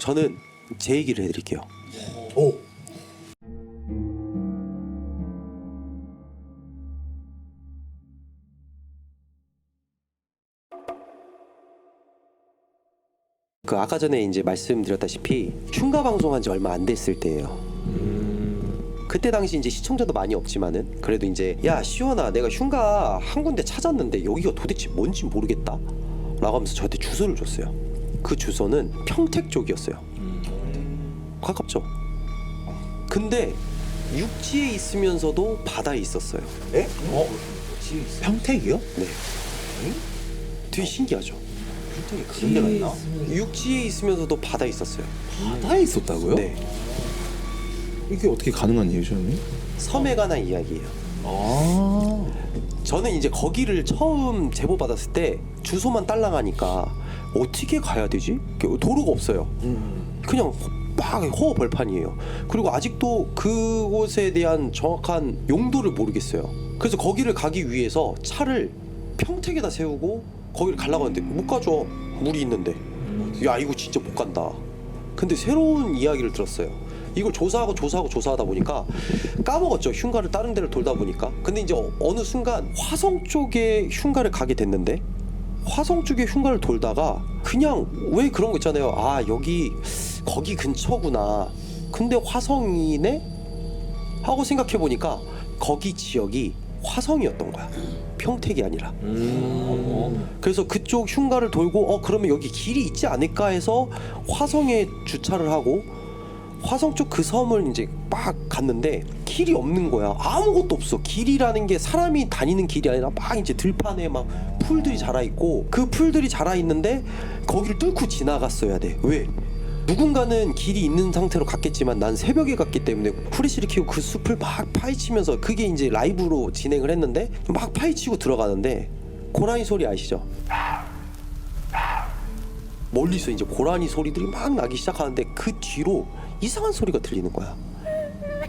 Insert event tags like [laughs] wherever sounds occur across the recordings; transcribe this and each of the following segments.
저는 제 얘기를 해드릴게요. 오. 그 아까 전에 이제 말씀드렸다시피 흉가 방송한 지 얼마 안 됐을 때예요. 그때 당시 이제 시청자도 많이 없지만은 그래도 이제 야 시원아 내가 흉가 한 군데 찾았는데 여기가 도대체 뭔지 모르겠다 라고 하면서 저한테 주소를 줬어요 그 주소는 평택 쪽이었어요 가깝죠 근데 육지에 있으면서도 바다에 있었어요 에? 어? 평택이요? 네 되게 신기하죠 평택에 그런 데가 있나? 육지에 있으면서도 바다에 있었어요 바다에 있었다고요? 네 이게 어떻게 가능한 일이죠, 형님? 섬에 관한 이야기예요 아. 저는 이제 거기를 처음 제보 받았을 때 주소만 딸랑하니까 어떻게 가야 되지? 도로가 없어요. 음. 그냥 막 허허 벌판이에요. 그리고 아직도 그곳에 대한 정확한 용도를 모르겠어요. 그래서 거기를 가기 위해서 차를 평택에다 세우고 거기를 가려고 하는데 못 가죠. 물이 있는데. 야 이거 진짜 못 간다. 근데 새로운 이야기를 들었어요. 이걸 조사하고 조사하고 조사하다 보니까 까먹었죠. 흉가를 다른 데를 돌다 보니까. 근데 이제 어- 어느 순간 화성 쪽에 흉가를 가게 됐는데 화성 쪽에 흉가를 돌다가 그냥 왜 그런 거 있잖아요. 아 여기 거기 근처구나. 근데 화성이네 하고 생각해 보니까 거기 지역이 화성이었던 거야. 평택이 아니라. 음. 그래서 그쪽 흉가를 돌고 어 그러면 여기 길이 있지 않을까 해서 화성에 주차를 하고 화성 쪽 그 섬을 이제 막 갔는데 길이 없는 거야 아무것도 없어 길이라는 게 사람이 다니는 길이 아니라 막 이제 들판에 막 풀들이 자라 있고 그 풀들이 자라 있는데 거기를 뚫고 지나갔어야 돼 왜? 누군가는 길이 있는 상태로 갔겠지만 난 새벽에 갔기 때문에 후레쉬를 켜고 그 숲을 막 파헤치면서 그게 이제 라이브로 진행을 했는데 막 파헤치고 들어가는데 고라니 소리 아시죠? 멀리서 이제 고라니 소리들이 막 나기 시작하는데 그 뒤로 이상한 소리가 들리는 거야.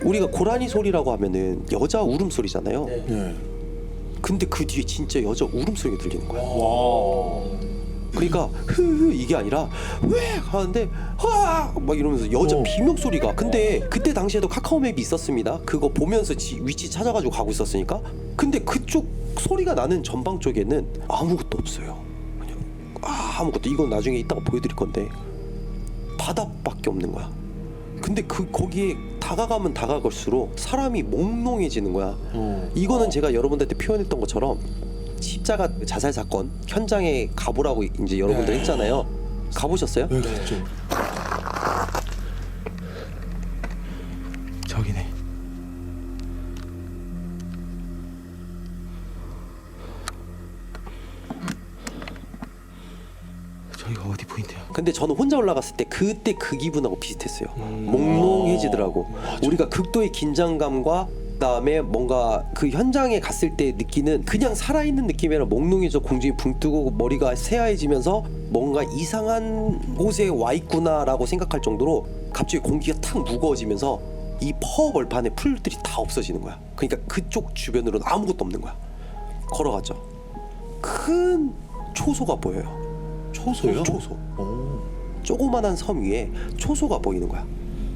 우리가 고라니 소리라고 하면은 여자 울음소리잖아요. 네. 근데 그 뒤에 진짜 여자 울음소리가 들리는 거야. 와. 그러니까 흐흐 이게 아니라 왜? 하는데 하막 이러면서 여자 어. 비명 소리가. 근데 그때 당시에도 카카오맵이 있었습니다. 그거 보면서 지- 위치 찾아가지고 가고 있었으니까. 근데 그쪽 소리가 나는 전방 쪽에는 아무것도 없어요. 그냥 아, 아무것도. 이건 나중에 이따가 보여드릴 건데 바다밖에 없는 거야. 근데 그 거기에 다가가면 다가갈수록 사람이 몽롱해지는 거야 어. 이거는 제가 여러분들한테 표현했던 것처럼 십자가 자살 사건 현장에 가보라고 이제 여러분들 네. 했잖아요. 가보셨어요? 네, 그렇죠. 근데 저는 혼자 올라갔을 때 그때 그 기분하고 비슷했어요. 음. 몽롱해지더라고. 맞아. 우리가 극도의 긴장감과 그다음에 뭔가 그 현장에 갔을 때 느끼는 그냥 살아있는 느낌이 아니라 몽롱해져 공중이 붕 뜨고 머리가 새하얘지면서 뭔가 이상한 곳에 와 있구나라고 생각할 정도로 갑자기 공기가 탁 무거워지면서 이 퍼벌판에 풀들이 다 없어지는 거야. 그러니까 그쪽 주변으로는 아무것도 없는 거야. 걸어가죠. 큰 초소가 보여요. 초소요? 초소. 오. 조그만한 섬 위에 초소가 보이는 거야.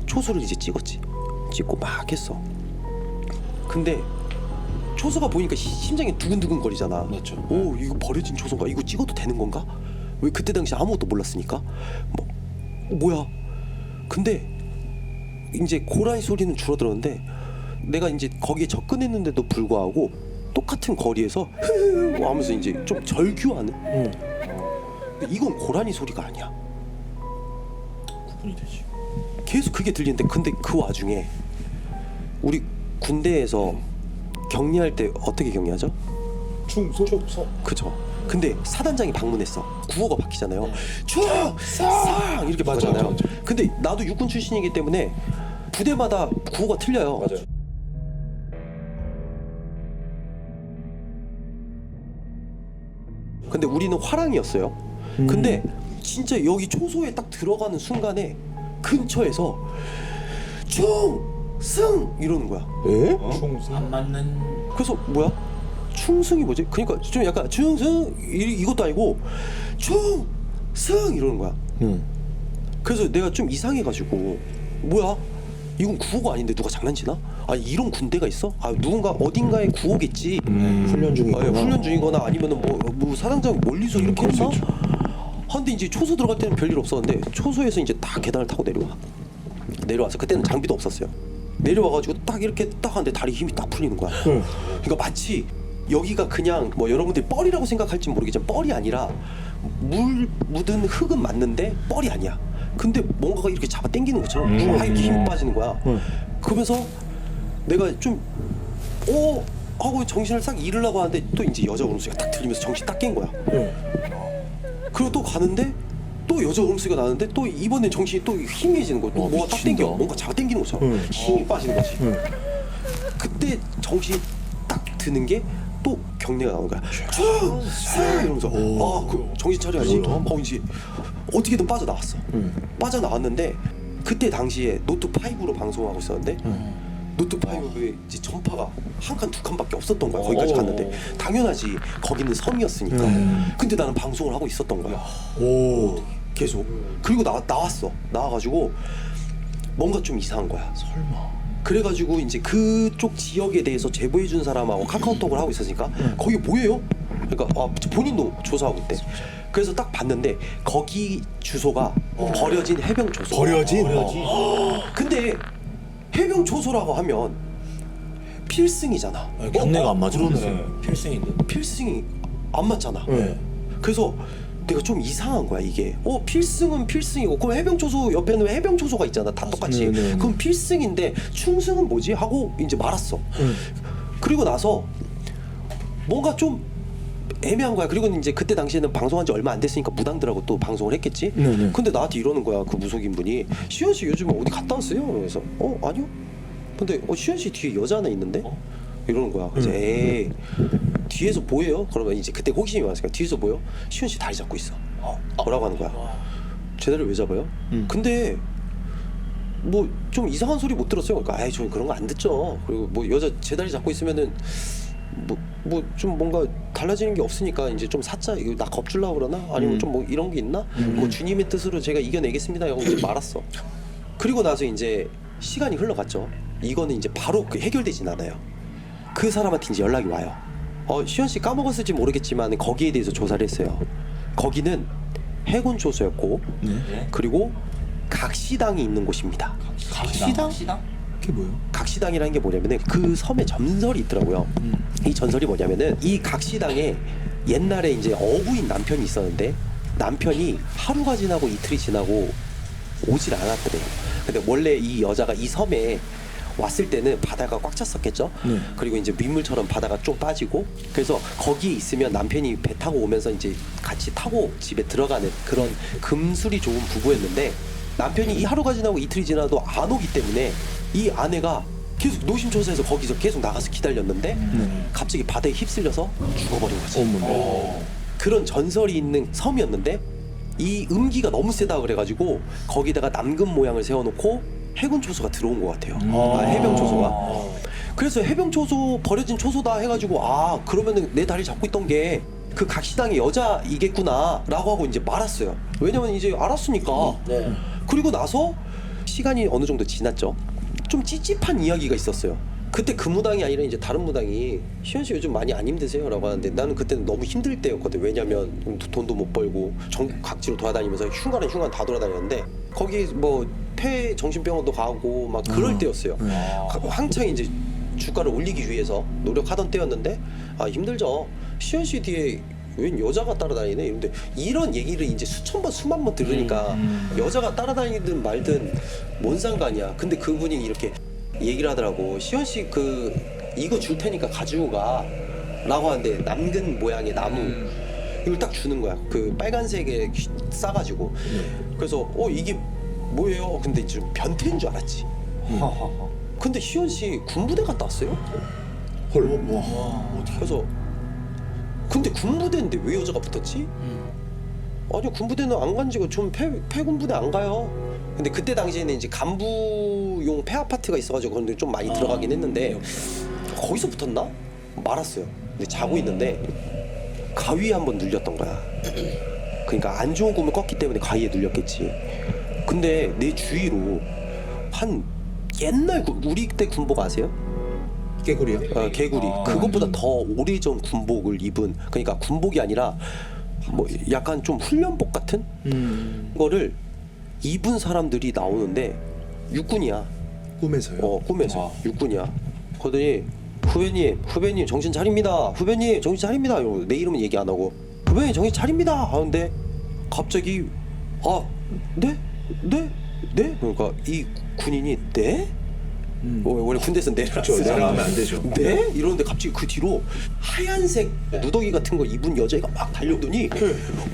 초소를 이제 찍었지. 찍고 막 했어. 근데 초소가 보이니까 시- 심장이 두근두근 거리잖아. 맞죠. 오 이거 버려진 초소인가? 이거 찍어도 되는 건가? 왜 그때 당시 아무것도 몰랐으니까? 뭐 뭐야? 근데 이제 고라니 소리는 줄어들었는데 내가 이제 거기에 접근했는데도 불구하고 똑같은 거리에서 흐흐 [laughs] 하면서 이제 좀 절규하는. 응. 근데 이건 고라니 소리가 아니야. 구분이 되지. 계속 그게 들리는데 근데 그 와중에 우리 군대에서 격리할 때 어떻게 격리하죠? 충소. 충소. 그죠. 근데 사단장이 방문했어. 구호가 바뀌잖아요. 충상 이렇게 맞아, 바뀌잖아요. 맞아, 근데 나도 육군 출신이기 때문에 부대마다 구호가 틀려요. 맞아요. 근데 우리는 화랑이었어요. 음. 근데 진짜 여기 초소에 딱 들어가는 순간에 근처에서 충승 이러는 거야. 에? 충성 안 맞는 그래서 뭐야? 충승이 뭐지? 그러니까 좀 약간 충승 이, 이것도 아니고 충승 이러는 거야. 응. 그래서 내가 좀 이상해가지고 뭐야? 이건 구호가 아닌데 누가 장난치나? 아 이런 군대가 있어? 아 누군가 어딘가에 구호겠지. 훈련 중이거나. 아, 예, 훈련 중이거나 아니면은 뭐, 뭐 사당장 멀리서 이렇게 했나? 근데 이제 초소 들어갈 때는 별일 없었는데 초소에서 이제 딱 계단을 타고 내려와. 내려와서 그때는 장비도 없었어요. 내려와가지고 딱 이렇게 딱 하는데 다리 힘이 딱 풀리는 거야. 응. 그러니까 마치 여기가 그냥 뭐 여러분들이 뻘이라고 생각할지 모르겠지만 뻘이 아니라 물 묻은 흙은 맞는데 뻘이 아니야. 근데 뭔가가 이렇게 잡아 당기는 것처럼 음. 막 이렇게 힘이 빠지는 거야. 음. 그러면서 내가 좀오 하고 정신을 싹 잃으려고 하는데 또 이제 여자 울음소리가 딱 들리면서 정신 딱 깬 거야. 응. 그리고 또 가는데 또 여자 울음소리가 나는데 또 이번엔 정신이 또 희미해지는 거야. 또 와, 뭐가 딱 미친다. 당겨. 뭔가 잡아 당기는 것처럼 응. 힘이 빠지는 거지. 응. 그때 정신이 딱 드는 게 또 경례가 나오는 거야. 쭉 이러면서 아, 그 정신 차려야지. 어 이제 어떻게든 빠져 나왔어. 응. 빠져 나왔는데 그때 당시에 노트 5로 방송하고 있었는데 응. 노트 5에 이제 전파가 한 칸 두 칸밖에 없었던 거야. 거기까지 갔는데 당연하지. 거기는 섬이었으니까. 음. 근데 나는 방송을 하고 있었던 거야. 오. 계속. 그리고 나 나왔어. 나와가지고 뭔가 좀 이상한 거야. 설마. 그래가지고 이제 그쪽 지역에 대해서 제보해 준 사람하고 카카오톡을 하고 있었으니까 거기 뭐예요? 그러니까 아, 본인도 조사하고 있대. 그래서 딱 봤는데 거기 주소가 버려진 해병 초소. 버려진? 어. 근데 해병 초소라고 하면 필승이잖아. 아, 경례가 안 맞으네. 필승인데. 필승이 안 맞잖아. 네. 그래서 내가 좀 이상한 거야 이게. 어 필승은 필승이고 그럼 해병 초소 옆에는 해병 초소가 있잖아. 다 똑같이. 네, 네, 네. 그럼 필승인데 충승은 뭐지? 하고 이제 말았어. 응. 그리고 나서 뭔가 좀 애매한 거야. 그리고 이제 그때 당시에는 방송한 지 얼마 안 됐으니까 무당들하고 또 방송을 했겠지. 네, 네. 근데 나한테 이러는 거야. 그 무속인 분이 시현 씨 요즘 어디 갔다 왔어요? 그래서 어 아니요. 근데 어 시현 씨 뒤에 여자 하나 있는데 이러는 거야. 그래서 음. 에이 뒤에서 보여요? 그러면 이제 그때 호기심이 많았으니까 뒤에서 보여? 시현 씨 다리 잡고 있어. 뭐라고 하는 거야? 제 다리를 왜 잡아요? 음. 근데 뭐 좀 이상한 소리 못 들었어요. 그러니까 아이 저 그런 거 안 듣죠. 그리고 뭐 여자 제 다리 잡고 있으면은 뭐 뭐 좀 뭔가 달라지는 게 없으니까 이제 좀 사자 이거 나 겁줄라 그러나 아니면 음. 좀뭐 이런 게 있나? 뭐 주님의 뜻으로 제가 이겨내겠습니다. 하고 이제 말았어. 그리고 나서 이제 시간이 흘러갔죠. 이거는 이제 바로 그 해결되진 않아요. 그 사람한테 이제 연락이 와요. 어 시현 씨 까먹었을지 모르겠지만 거기에 대해서 조사를 했어요. 거기는 해군 초소였고 네. 그리고 각 시당이 있는 곳입니다. 각 시당? 시당? 그게 뭐예요? 각시당이라는 게 뭐냐면은 그 섬에 전설이 있더라고요. 음. 이 전설이 뭐냐면은 이 각시당에 옛날에 이제 어부인 남편이 있었는데 남편이 하루가 지나고 이틀이 지나고 오질 않았더래요. 근데 원래 이 여자가 이 섬에 왔을 때는 바다가 꽉 찼었겠죠. 네. 그리고 이제 민물처럼 바다가 쭉 빠지고 그래서 거기에 있으면 남편이 배 타고 오면서 이제 같이 타고 집에 들어가는 그런 금술이 좋은 부부였는데 남편이 이 하루가 지나고 이틀이 지나도 안 오기 때문에 이 아내가 계속 노심초사해서 거기서 계속 나가서 기다렸는데 네. 갑자기 바다에 휩쓸려서 죽어버린 거지. 어머나. 그런 전설이 있는 섬이었는데 이 음기가 너무 세다 그래가지고 거기다가 남금 모양을 세워놓고 해군 초소가 들어온 것 같아요. 아, 해병 초소가. 그래서 해병 초소 버려진 초소다 해가지고 아 그러면은 내 다리 잡고 있던 게 그 각시당의 여자이겠구나라고 하고 이제 말았어요. 왜냐면 이제 알았으니까. 네. 그리고 나서 시간이 어느 정도 지났죠. 좀 찝찝한 이야기가 있었어요. 그때 그 무당이 아니라 이제 다른 무당이 시현 씨 요즘 많이 안 힘드세요 라고 하는데 나는 그때는 너무 힘들 때였거든. 왜냐면 돈도 못 벌고 전국 각지로 돌아다니면서 흉가는 흉가 다 돌아다녔는데 거기 뭐 폐 정신병원도 가고 막 그럴 아. 때였어요. 네. 가- 한창 이제 주가를 올리기 위해서 노력하던 때였는데 아 힘들죠. 시현 씨 뒤에 웬 여자가 따라다니네 이런데 이런 얘기를 이제 수천 번 수만 번 들으니까 여자가 따라다니든 말든 뭔 상관이야. 근데 그분이 이렇게 얘기를 하더라고. 시현 씨 그 이거 줄 테니까 가지고 가 라고 하는데 남근 모양의 나무 이걸 딱 주는 거야. 그 빨간색에 휘- 싸가지고. 그래서 어 이게 뭐예요? 근데 좀 변태인 줄 알았지. 근데 시현 씨 군부대 갔다 왔어요? 헐. 와. 그래서 근데 군부대인데 왜 여자가 붙었지? 아니 군부대는 안 간 지가 좀 폐, 폐군부대 안 가요. 근데 그때 당시에는 이제 간부용 폐 아파트가 있어가지고 근데 좀 많이 들어가긴 했는데 거기서 붙었나? 말았어요. 근데 자고 있는데 가위에 한번 눌렸던 거야. 그러니까 안 좋은 꿈을 꿨기 때문에 가위에 눌렸겠지. 근데 내 주위로 한 옛날 구- 우리 때 군복 아세요? 깨구리요? 어, 개구리 아, 그것보다 더 오래전 군복을 입은 그러니까 군복이 아니라 뭐 약간 좀 훈련복 같은 음. 거를 입은 사람들이 나오는데 육군이야. 꿈에서요? 어 꿈에서 와. 육군이야. 그러더니 후배님 후배님 정신 차립니다. 후배님 정신 차립니다. 이러고 내 이름은 얘기 안 하고 후배님 정신 차립니다. 하는데 갑자기 아 네? 네? 네? 그러니까 이 군인이 네? 음. 어, 원래 군대에서 네 그렇죠. 내려가면 안 되죠. 네? 이러는데 갑자기 그 뒤로 하얀색 무더기 같은 거 입은 여자애가 막 달려오더니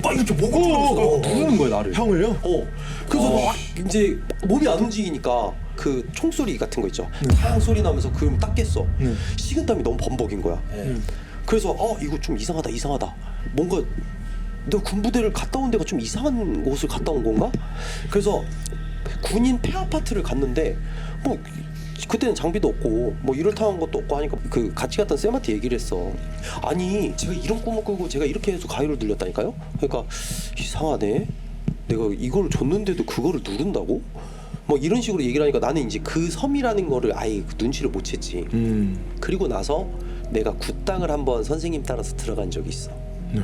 막 이렇게 목을 뚫어서 부르는 거야 나를. 형을요? 어. 그래서 막 이제 몸이 안 움직이니까 그 총소리 같은 거 있죠. 탕 소리 나면서 그럼 딱 깼어. 네. 식은땀이 너무 범벅인 거야. 네. 그래서 어 이거 좀 이상하다 이상하다. 뭔가 내가 군부대를 갔다 온 데가 좀 이상한 곳을 갔다 온 건가? 그래서 군인 폐 아파트를 갔는데 뭐 그때는 장비도 없고 뭐 이럴타한 것도 없고 하니까 그 같이 갔던 쌤한테 얘기를 했어. 아니 제가 이런 꿈을 꾸고 제가 이렇게 해서 가위를 눌렸다니까요. 그러니까 이상하네. 내가 이걸 줬는데도 그거를 누른다고? 뭐 이런 식으로 얘기를 하니까 나는 이제 그 섬이라는 거를 아예 그 눈치를 못 챘지. 음. 그리고 나서 내가 굿당을 한번 선생님 따라서 들어간 적이 있어. 네.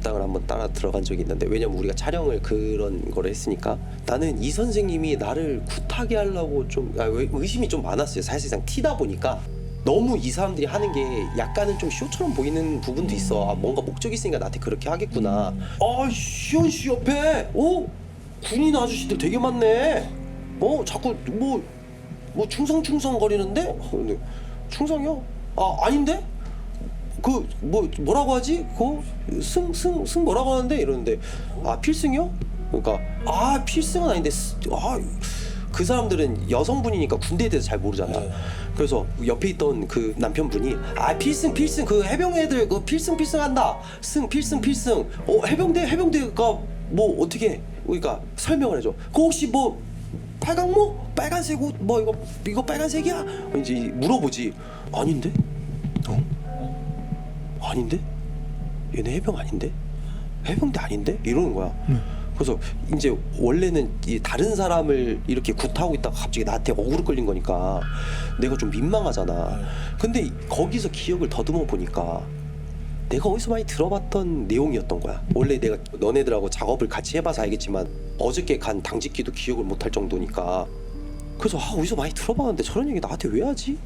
굿당을 한번 따라 들어간 적이 있는데 왜냐면 우리가 촬영을 그런 거를 했으니까 나는 이 선생님이 나를 굿하게 하려고 좀 아, 의- 의심이 좀 많았어요. 사실상 티다 보니까 너무 이 사람들이 하는 게 약간은 좀 쇼처럼 보이는 부분도 있어. 아, 뭔가 목적이 있으니까 나한테 그렇게 하겠구나. 아, 시원 씨 옆에 어 군인 아저씨들 되게 많네. 어 자꾸 뭐 뭐 충성충성 거리는데 어, 근데 충성이요? 아 아닌데? 그 뭐 뭐라고 하지? 그승 승 승 뭐라고 하는데 이러는데 아 필승이요? 그러니까 아 필승은 아닌데 아 그 사람들은 여성분이니까 군대에 대해서 잘 모르잖아. 네. 그래서 옆에 있던 그 남편분이 아 필승 필승 그 해병 애들 그 필승 필승 한다. 승 필승 필승. 어 해병대 해병대가 뭐 어떻게 그러니까 설명을 해줘. 그 혹시 뭐 빨강모 빨간색 옷 뭐 이거 이거 빨간색이야? 이제 물어보지. 아닌데? 아닌데? 얘네 해병 아닌데? 해병대 아닌데? 이러는 거야. 그래서 이제 원래는 이 다른 사람을 이렇게 굿하고 있다가 갑자기 나한테 어그로 끌린 거니까 내가 좀 민망하잖아. 근데 거기서 기억을 더듬어 보니까 내가 어디서 많이 들어봤던 내용이었던 거야. 원래 내가 너네들하고 작업을 같이 해봐서 알겠지만 어저께 간 당직기도 기억을 못할 정도니까. 그래서 아 어디서 많이 들어봤는데 저런 얘기 나한테 왜 하지?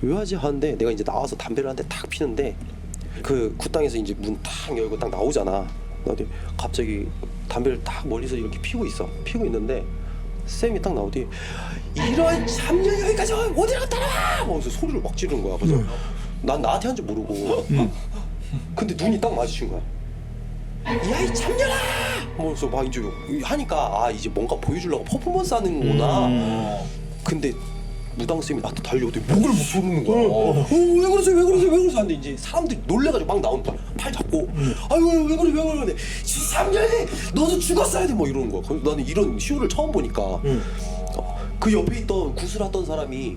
왜 하지 하는데 내가 이제 나와서 담배를 한 대 탁 피는데 그 굿당에서 이제 문탁 열고 딱 나오잖아. 근데 갑자기 담배를 딱 멀리서 이렇게 피고 있어. 피고 있는데 쌤이 딱 나오더니 이런 3년 여기까지 어디를 갔다 와! 하면서 소리를 막 지르는 거야. 그래서 난 나한테 한줄 모르고 근데 눈이 딱 마주친 거야. 야 이 참년아! 하면서 막 이제 하니까 아 이제 뭔가 보여주려고 퍼포먼스 하는구나. 근데 무당 쌤이 나한테 달려오더니 목을 못 조르는 거야. 어, 왜 그러세요? 왜 그러세요? 왜 그러세요? 하는데 이제 사람들이 놀래가지고 막 나오는 거야. 팔 잡고 아유 왜 그래 왜 그러는데 지삼년이 너도 죽었어야 돼 뭐 이러는 거야. 그래서 나는 이런 쇼를 처음 보니까 어, 그 옆에 있던 구슬하던 사람이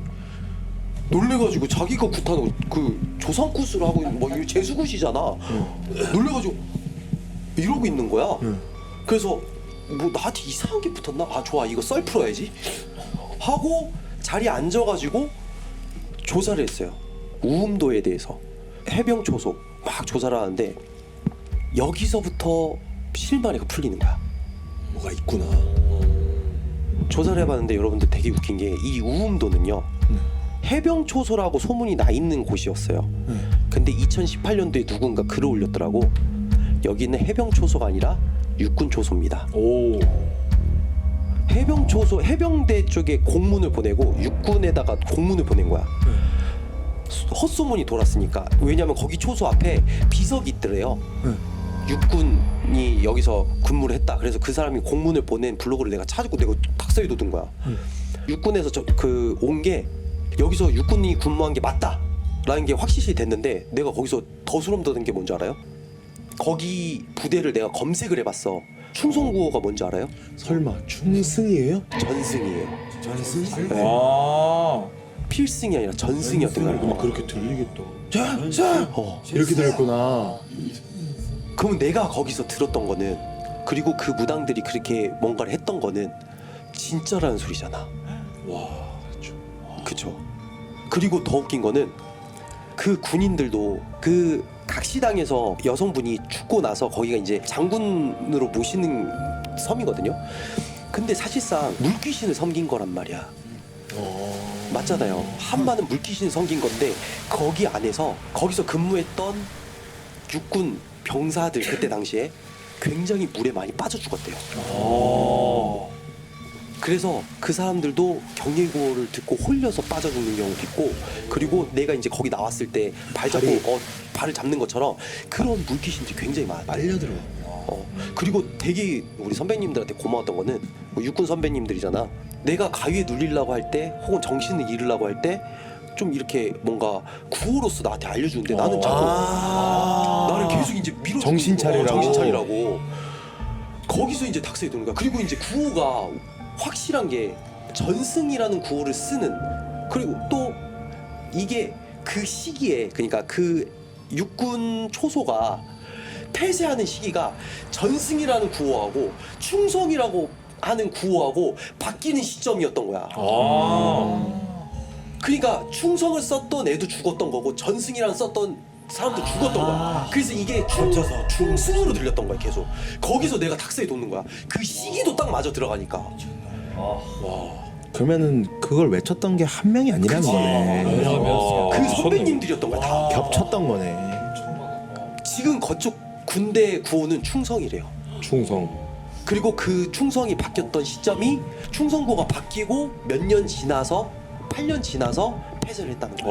놀래가지고 자기가 굿하는 그 조상 굿을 하고 있는 뭐 이거 재수 굿이잖아. 놀래가지고 이러고 있는 거야. 그래서 뭐 나한테 이상한 게 붙었나? 아 좋아 이거 썰 풀어야지 하고 자리에 앉아가지고 조사를 했어요. 우음도에 대해서 해병 초소 막 조사를 하는데 여기서부터 실마리가 풀리는 거야. 뭐가 있구나. 조사를 해봤는데 여러분들 되게 웃긴 게 이 우음도는요 해병 초소라고 소문이 나 있는 곳이었어요. 근데 2018년도에 누군가 글을 올렸더라고. 여기는 해병 초소가 아니라 육군 초소입니다. 오. 해병 초소 해병대 쪽에 공문을 보내고 육군에다가 공문을 보낸 거야. 수- 헛소문이 돌았으니까 왜냐면 거기 초소 앞에 비석이 있더래요. 육군이 여기서 근무를 했다. 그래서 그 사람이 공문을 보낸 블로그를 내가 찾고 내가 탁서에 돋은 거야. 육군에서 저그온 게 여기서 육군이 근무한 게 맞다 라는 게 확실시 됐는데 내가 거기서 더 소름 돋은 게 뭔지 알아요? 거기 부대를 내가 검색을 해봤어. 충성구호가 뭔지 알아요? 설마 충승이에요? 전승이에요. 전승? 네. 와. 필승이 아니라 전승이었던 거야. 막 그렇게 들리겠다. 자, 자. 어. 이렇게 들렸구나. 그러면 내가 거기서 들었던 거는 그리고 그 무당들이 그렇게 뭔가를 했던 거는 진짜라는 소리잖아. 와. 그쵸. 그리고 더 웃긴 거는 그 군인들도 그 각시당에서 여성분이 죽고 나서 거기가 이제 장군으로 모시는 섬이거든요. 근데 사실상 물귀신을 섬긴 거란 말이야. 맞잖아요. 한마는 물귀신을 섬긴 건데 거기 안에서 거기서 근무했던 육군 병사들 그때 당시에 굉장히 물에 많이 빠져 죽었대요. 그래서 그 사람들도 경례구호를 듣고 홀려서 빠져 죽는 경우도 있고 그리고 내가 이제 거기 나왔을 때 발 잡고 발이- 어, 발을 잡는 것처럼 그런 물귀신들이 굉장히 많아. 빨려들어. 어, 그리고 되게 우리 선배님들한테 고마웠던 거는 뭐 육군 선배님들이잖아. 내가 가위에 눌리려고 할 때 혹은 정신을 잃으려고 할 때 좀 이렇게 뭔가 구호로서 나한테 알려주는데 나는 자꾸 나를 계속 이제 밀어 정신 차리라고. 정신 차리라고 거기서 이제 닥스에 도는 거야. 그리고 이제 구호가 확실한 게 전승이라는 구호를 쓰는 그리고 또 이게 그 시기에 그러니까 그 육군 초소가 폐쇄하는 시기가 전승이라는 구호하고 충성이라고 하는 구호하고 바뀌는 시점이었던 거야. 그러니까 충성을 썼던 애도 죽었던 거고 전승이랑 썼던 사람도 죽었던 거야. 그래서 이게 충, 충승으로 들렸던 거야 계속. 거기서 내가 닥스에 돋는 거야. 그 시기도 딱 맞아 들어가니까. 그러면은 그걸 외쳤던 게 한 명이 아니라는. 거네. 그 선배님들이었던 거야 다. 겹쳤던 거네. 지금 거쪽 군대 구호는 충성이래요. 충성. 그리고 그 충성이 바뀌었던 시점이 충성구가 바뀌고 몇 년 지나서 8년 지나서 폐쇄를 했다는 거야.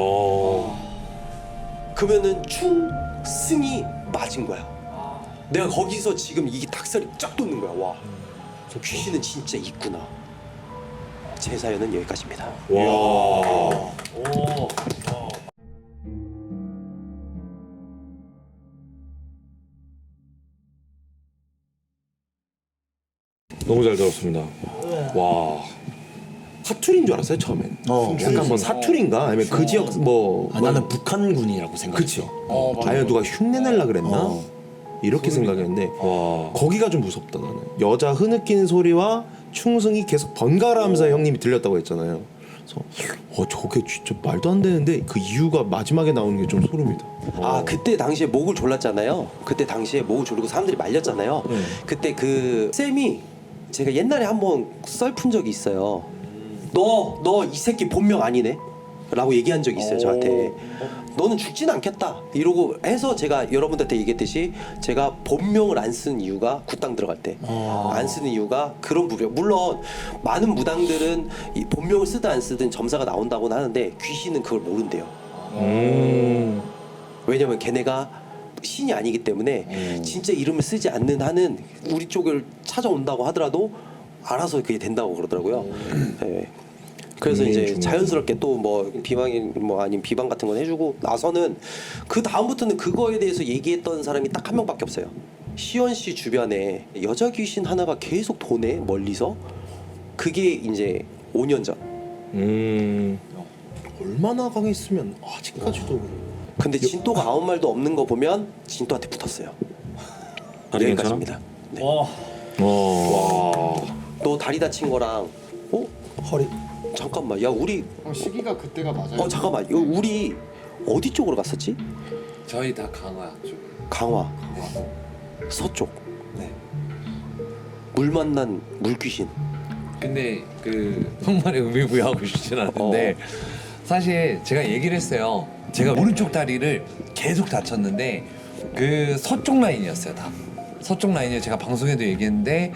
그러면은 충승이 맞은 거야. 내가 거기서 지금 이게 닭살이 쫙 돋는 거야. 와, 저 귀신은 진짜 있구나. 제 사연은 여기까지입니다. 와. 너무 잘 들었습니다. 와. 사투리인 줄 알았어요 처음엔. 어, 약간 뭐 사투리인가 아니면 그 지역 뭐. 아, 나는 북한군이라고 생각했어. 그치. 아니면 누가 흉내 낼라 그랬나? 어. 이렇게 생각했는데 와. 거기가 좀 무섭다 나는. 여자 흐느끼는 소리와 충승이 계속 번갈아가면서 형님이 들렸다고 했잖아요. 그래서 어 저게 진짜 말도 안 되는데 그 이유가 마지막에 나오는 게 좀 소름이다. 아 그때 당시에 목을 졸랐잖아요. 그때 당시에 목을 졸리고 사람들이 말렸잖아요. 그때 그 쌤이 제가 옛날에 한번 썰푼 적이 있어요. 너 너 이 새끼 본명 아니네. 라고 얘기한 적이 있어요 저한테. 너는 죽진 않겠다. 이러고 해서 제가 여러분들한테 얘기했듯이 제가 본명을 안 쓰는 이유가 국당 들어갈 때. 안 쓰는 이유가 그런 부분. 물론 많은 무당들은 이 본명을 쓰든 안 쓰든 점사가 나온다고는 하는데 귀신은 그걸 모른대요. 음. 왜냐면 걔네가 신이 아니기 때문에 진짜 이름을 쓰지 않는 한은 우리 쪽을 찾아온다고 하더라도 알아서 그게 된다고 그러더라고요. 예. 그래서 음, 이제 중요하구나. 자연스럽게 또 뭐 비방이 뭐 아니면 비방 같은 건 해주고 나서는 그 다음부터는 그거에 대해서 얘기했던 사람이 딱 한 명밖에 없어요. 시연 씨 주변에 여자 귀신 하나가 계속 도네 멀리서 그게 이제 5년 전. 음. 얼마나 강했으면 아직까지도 근데 진또가 아무 말도 없는 거 보면 진또한테 붙었어요. 다리? 여기까지입니다. 네. 와. 너 다리 다친 거랑 어 허리 잠깐만 야 우리 어, 시기가 그때가 맞아요. 어 잠깐만 이거 우리 어디 쪽으로 갔었지? 저희 다 강화 쪽. 강화 서쪽 네. 물 만난 물귀신 근데 그 정말에 의미부여하고 싶진 않은데 사실 제가 얘기를 했어요. 제가 오른쪽 다리를 계속 다쳤는데 그 서쪽 라인이었어요 다. 서쪽 라인을 제가 방송에도 얘기했는데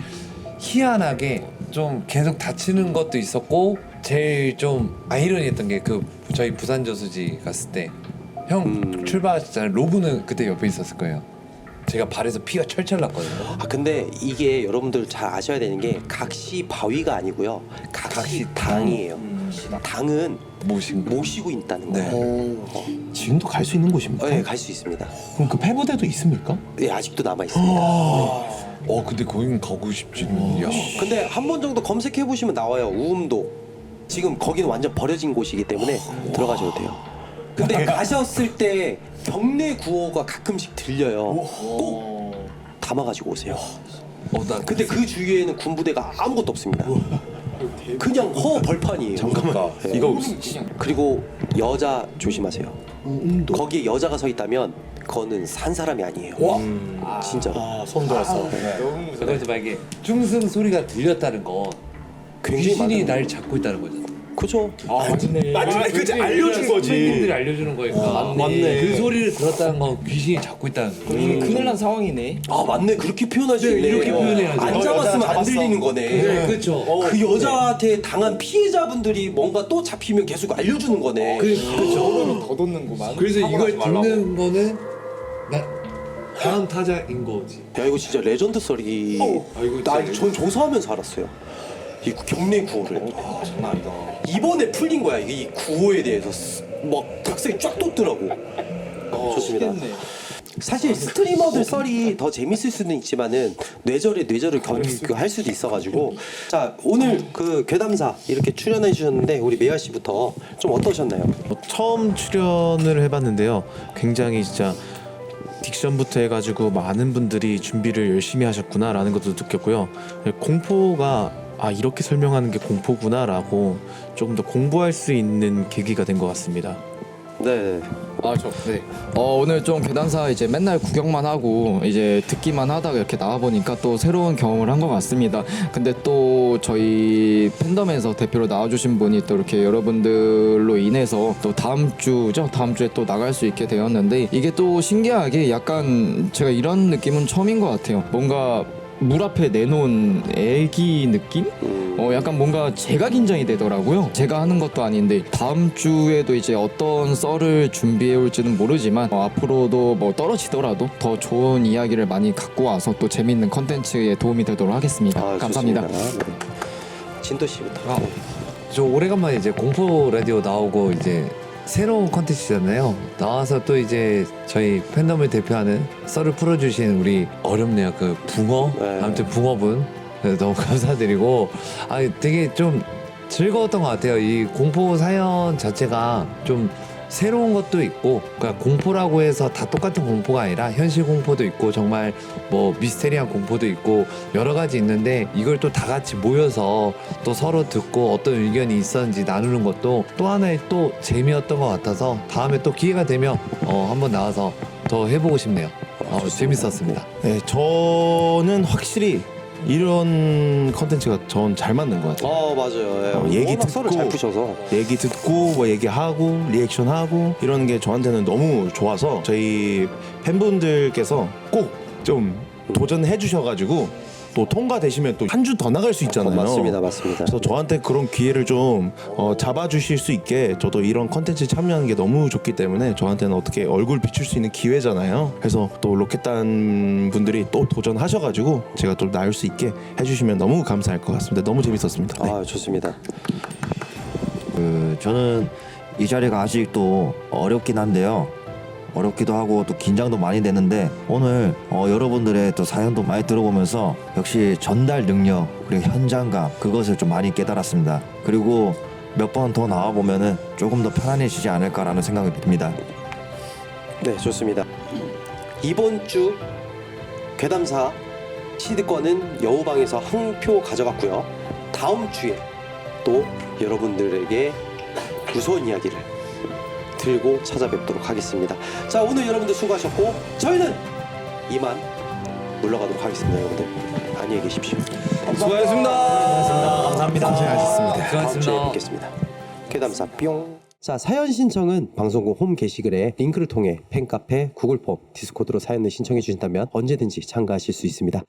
희한하게 좀 계속 다치는 것도 있었고 제일 좀 아이러니했던 게 그 저희 부산 저수지 갔을 때 형 음. 출발하셨잖아요. 로브는 그때 옆에 있었을 거예요. 제가 발에서 피가 철철 났거든요. 아 근데 이게 여러분들 잘 아셔야 되는 게 각시 바위가 아니고요 각시 각시 당이에요 당은 모신 거. 모시고 있다는 네. 거예요 지금도 갈 수 있는 곳입니까? 네, 갈 수 있습니다 그럼 그 폐부대도 있습니까? 네, 아직도 남아 있습니다 어 근데 거긴 가고 싶지는 야. 근데 한 번 정도 검색해 보시면 나와요. 우음도. 지금 거기는 완전 버려진 곳이기 때문에 들어가셔도 돼요. 근데 가셨을 때 경례 구호가 가끔씩 들려요. 꼭 담아가지고 오세요. 어, 나 근데 그 주위에는 군부대가 아무것도 없습니다. 그냥 허 벌판이에요. 잠깐만 네. 이거 그리고 여자 조심하세요. 거기에 여자가 서 있다면 그거는 산 사람이 아니에요. 진짜 로 아, 손 들었어. 그래서 만약에 중승 소리가 들렸다는 건 굉장히 귀신이 날 잡고 있다는 거잖아. 그죠? 아, 맞네. 마지막에 그치 알려준 거지 선생님들이 알려주는 거니까. 맞네. 그 소리를 들었다는 건 귀신이 잡고 있다는 거야. 이게 큰일 난 상황이네. 아 맞네 그렇게 표현할 수 있네. 이렇게 표현해야죠. 안 어, 잡았으면 안 들리는 거네. 그렇죠. 그 여자한테 당한 피해자분들이 뭔가 또 잡히면 계속 알려주는 거네. 그렇죠. 더 돋는구만. 그래서 이걸 듣는 거는 나 다음 타자인 거지. 야 이거 진짜 레전드 썰이. 아, 이거 진짜 나전 조사하면서 알았어요. 이 경례 구호를. 장난 아니다. 이번에 풀린 거야 이게 이 구호에 대해서 쓰- 막 닭살이 쫙 돋더라고. 좋습니다. 사실 스트리머들 썰이 더 재밌을 수는 있지만은 뇌절에 뇌절을 할 수도 있어가지고 자 오늘 그 괴담사 이렇게 출연해 주셨는데 우리 메아 씨부터 좀 어떠셨나요? 어, 처음 출연을 해봤는데요. 굉장히 진짜 딕션부터 해가지고 많은 분들이 준비를 열심히 하셨구나라는 것도 느꼈고요. 공포가 아 이렇게 설명하는 게 공포구나라고 조금 더 공부할 수 있는 계기가 된 것 같습니다. 네. 아, 저, 네. 어, 오늘 좀 괴담사 이제 맨날 구경만 하고 이제 듣기만 하다가 이렇게 나와보니까 또 새로운 경험을 한 것 같습니다. 근데 또 저희 팬덤에서 대표로 나와주신 분이 또 이렇게 여러분들로 인해서 또 다음 주죠? 다음 주에 또 나갈 수 있게 되었는데 이게 또 신기하게 약간 제가 이런 느낌은 처음인 것 같아요. 뭔가 물 앞에 내놓은 애기 느낌? 어 약간 뭔가 제가 긴장이 되더라고요. 제가 하는 것도 아닌데 다음 주에도 이제 어떤 썰을 준비해 올지는 모르지만 어, 앞으로도 뭐 떨어지더라도 더 좋은 이야기를 많이 갖고 와서 또 재밌는 컨텐츠에 도움이 되도록 하겠습니다. 아, 감사합니다. 좋습니다. 네. 진도 씨부터. 아, 저 오래간만에 이제 공포 라디오 나오고 이제 새로운 컨텐츠잖아요. 나와서 또 이제 저희 팬덤을 대표하는 썰을 풀어주신 우리 어렵네요. 그 붕어 네. 아무튼 붕어분 네, 너무 [laughs] 감사드리고 아 되게 좀 즐거웠던 것 같아요. 이 공포 사연 자체가 좀 새로운 것도 있고 그러니까 공포라고 해서 다 똑같은 공포가 아니라 현실 공포도 있고 정말 뭐 미스테리한 공포도 있고 여러 가지 있는데 이걸 또 다 같이 모여서 또 서로 듣고 어떤 의견이 있었는지 나누는 것도 또 하나의 또 재미였던 것 같아서 다음에 또 기회가 되면 어 한번 나와서 더 해보고 싶네요. 어, 재밌었습니다. 네, 저는 확실히 이런 컨텐츠가 전 잘 맞는 것 같아요. 어 맞아요. 예. 어, 얘기 워낙 듣고 잘 푸셔서. 얘기 듣고 뭐 얘기하고 리액션하고 이런 게 저한테는 너무 좋아서 저희 팬분들께서 꼭 좀 도전해 주셔가지고 또 통과되시면 또 한 주 더 나갈 수 있잖아요. 어, 맞습니다, 맞습니다. 그래서 저한테 그런 기회를 좀 어, 잡아주실 수 있게 저도 이런 컨텐츠 참여하는 게 너무 좋기 때문에 저한테는 어떻게 얼굴 비출 수 있는 기회잖아요. 그래서 또 로켓단 분들이 또 도전하셔가지고 제가 또 나올 수 있게 해주시면 너무 감사할 것 같습니다. 너무 재밌었습니다. 네. 아 좋습니다. 그 저는 이 자리가 아직도 어렵긴 한데요. 어렵기도 하고 또 긴장도 많이 되는데 오늘 어, 여러분들의 또 사연도 많이 들어보면서 역시 전달 능력 그리고 현장감 그것을 좀 많이 깨달았습니다. 그리고 몇 번 더 나와 보면은 조금 더 편안해지지 않을까라는 생각이 듭니다. 네 좋습니다. 이번 주 괴담사 시드권은 여우방에서 한 표 가져갔고요. 다음 주에 또 여러분들에게 무서운 이야기를 들고 찾아뵙도록 하겠습니다. 자 오늘 여러분들 수고하셨고 저희는 이만 물러가도록 하겠습니다. 여러분들 안녕히 계십시오. 수고하셨습니다. 감사합니다. 고생하셨습니다. 다음 주에 수고하셨습니다. 뵙겠습니다. 괴담사 뿅. 자 사연 신청은 방송국 홈 게시글에 링크를 통해 팬카페, 구글 폼, 디스코드로 사연을 신청해 주신다면 언제든지 참가하실 수 있습니다.